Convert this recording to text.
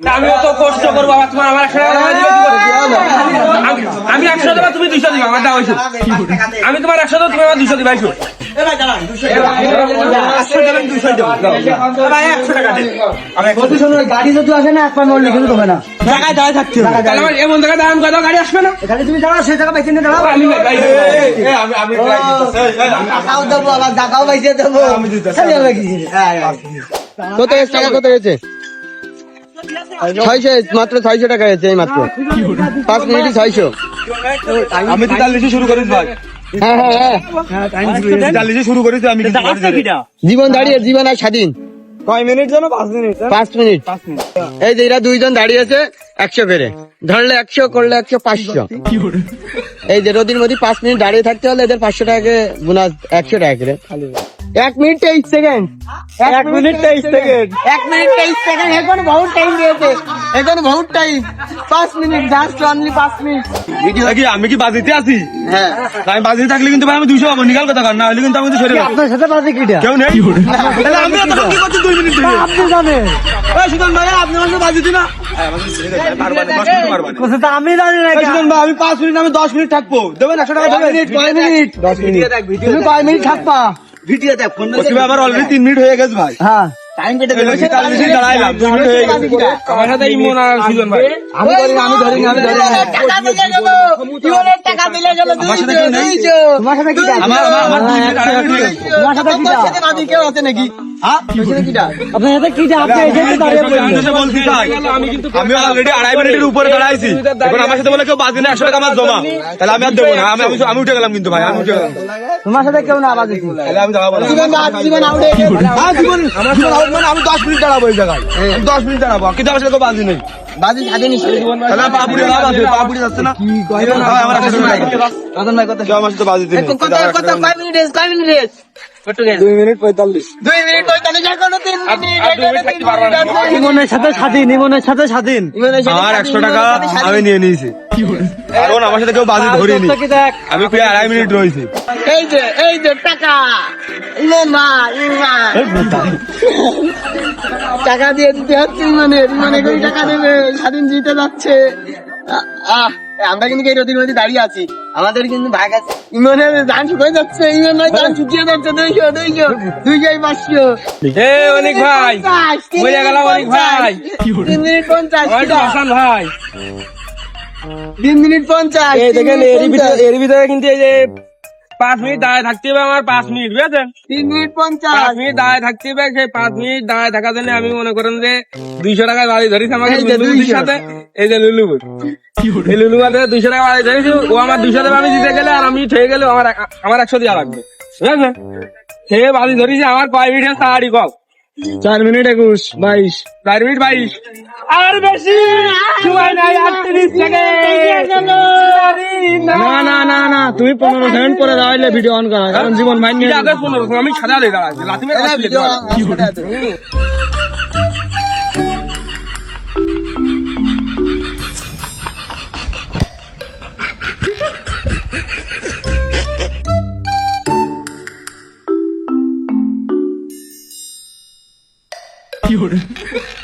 তা কষ্ট করব আবার তোমার আমার একশো টাকা দেওয়া দিবে কি করে? আমি- একশো দেবো তুমি দুশো দিবা আমার দাও আমি তোমার একশো দেবো তুমি আমার দুশো দিবা গাড়ি যদি আসে না এক পা নড়লে কিন্তু হবে না। জায়গায় দাঁড়ায় থাকতে হবে। এমন জায়গায় দাঁড়ান কথা গাড়ি আসবে না? এখানে তুমি দাঁড়াও সেই জায়গা দাঁড়াও। আমি টাকাও দেবো আবার টাকাও বাইকে দেবো। খালি হবে কত এসে টাকা কত হয়েছে ছয়শো মাত্র ছয়শো টাকা এই মাত্র। পাঁচ মিনিটে ছয়শো। আমি তো চাল্লিশে শুরু করিস ভাই। হ্যাঁ হ্যাঁ হ্যাঁ। জীবন দাঁড়িয়ে জীবন আর স্বাধীন। কয় মিনিট জানো? পাঁচ মিনিট পাঁচ মিনিট। এই যে এরা দুইজন দাঁড়িয়েছে একশো করে। ধরলে একশো করলে একশো পাঁচশো। এই যে রোদির মধ্যে পাঁচ মিনিট দাঁড়িয়ে থাকতে হলে এদের পাঁচশো টাকা বোনাস একশো টাকা করে। এক মিনিট তেইশ সেকেন্ড। এক মিনিট তেইশ সেকেন্ড। এক মিনিট তেইশ সেকেন্ড। এখন বহুত টাইম দিয়েছে। এখন বহুত টাইম পাঁচ মিনিট জাস্ট অনলি পাঁচ মিনিট। কি আমি কি বাজিতে আছি? হ্যাঁ। আমি বাজিতে থাকলে কিন্তু ভাই আমি দুশো পাবো। নিকাল কথা কর না হলে কিন্তু আমি তো সরে আপনার সাথে বাজে কিটা? কেউ নেই? তাহলে আমি কি করছি? দুই মিনিট ধরে আপনি জানেন। এই সুদন ভাই আপনি আমার সাথে বাজিতে না? মিনিট তো আমি জানি না আমি পাঁচ মিনিট আমি দশ মিনিট থাকব। দেবেন একশো টাকা দেবেন? কয় মিনিট? দশ মিনিট তুমি কয় মিনিট থাকবা? ওকে আবার অলরেডি তিন মিনিট হয়ে গেছে ভাই। হ্যাঁ। টাইম কেটে চাল্লিশে দাঁড়াইলাম। দুই মিনিট হয়ে গেছে। আমার সাথে ইমন আর সুজন ভাই। আমি ধরি আমি ধরি না, আমি ধরি। টাকা দিলে গেল। জীবনের টাকা দিলে গেল। আমার সাথে কেউ নেই? তোমার সাথে কি আমার আমার আমার দুই মিনিট হয়ে তোমার সাথে কি আমি কেউ আছে নাকি? কেউ বাজি না একশো তাহলে আমি আর দেবো না আমি আমি- উঠে গেলাম কিন্তু ভাই আমি উঠে গেলাম দশ মিনিট দাঁড়াবো এই জায়গায় আমি দশ মিনিট কিন্তু আমার সাথে বাজি নেই? বাজি স্বাধীন তাহলে পাপুড়ি লাভ আছে পাপুড়ি যাচ্ছে না? ভাই, আমার একশো টাকা লাগবে। রতন ভাই কত আমার সাথে বাজি দিন কত কত কয় মিনিট রেস কয় মিনিট রেস? আমি নিয়ে নিয়েছি। কারণ আমার সাথে কেউ বাজি ধরিনি। আমি প্রায় আড়াই মিনিট রয়েছি। এই যে এই যে টাকা। টাকা দিয়ে দিতে হচ্ছে মানে ইমানে করে টাকা দেবে স্বাধীন জিতে যাচ্ছে। আহ আমরা কিন্তু এই রতির মধ্যে দাঁড়িয়ে আছি। আমাদের কিন্তু ভাগ আছে। ইমানের ধান শুকিয়ে যাচ্ছে ইমান নয় ধান শুকিয়ে যাচ্ছে। দুইশো দুইশো দুইশো পাঁচশো। এ অনেক ভাই মরে গেলাম অনেক ভাই। তিন মিনিট পঞ্চাশ হাসান ভাই। তিন মিনিট পঞ্চাশ এই দেখেন এর ভিতরে পঞ্চাশ, এর ভিতরে কিন্তু এই যে পাঁচ মিনিট দাঁড়ায় থাকতে হবে আমার পাঁচ মিনিট বুঝেছেন? তিন মিনিট পাঁচ পঞ্চাশ মিনিট দাঁড়ায় থাকতে হবে সেই পাঁচ মিনিট দাঁড়ায় থাকার জন্য আমি মনে করেন যে দুইশো টাকা বাড়ি ধরিস আমাকে এই যে লুলুবুদির 200 সাথে এই যে লুলু। এই লুলু মাঝে দুইশো টাকা বাড়ি ধরিস ও আমার দুইশো টাকা। আমি দিতে গেলে আর আমি ঠেয়ে গেলে আমার আমার একশো দেওয়া লাগবে। বুঝেছেন? সে বাড়ি ধরিস আমার কয় মিনিটের তাড়াতাড়ি কম চার মিনিট একুশ বাইশ চার মিনিট বাইশ। আর বেশি সময় নাই আটত্রিশ না না না না তুমি পনেরো সেকেন্ড পরে দাঁড়াইলে ভিডিও অন করা কারণ জীবন মাইন্ড পনেরো আমি সাদা দিয়ে দাঁড়াচ্ছি লাথি মেরে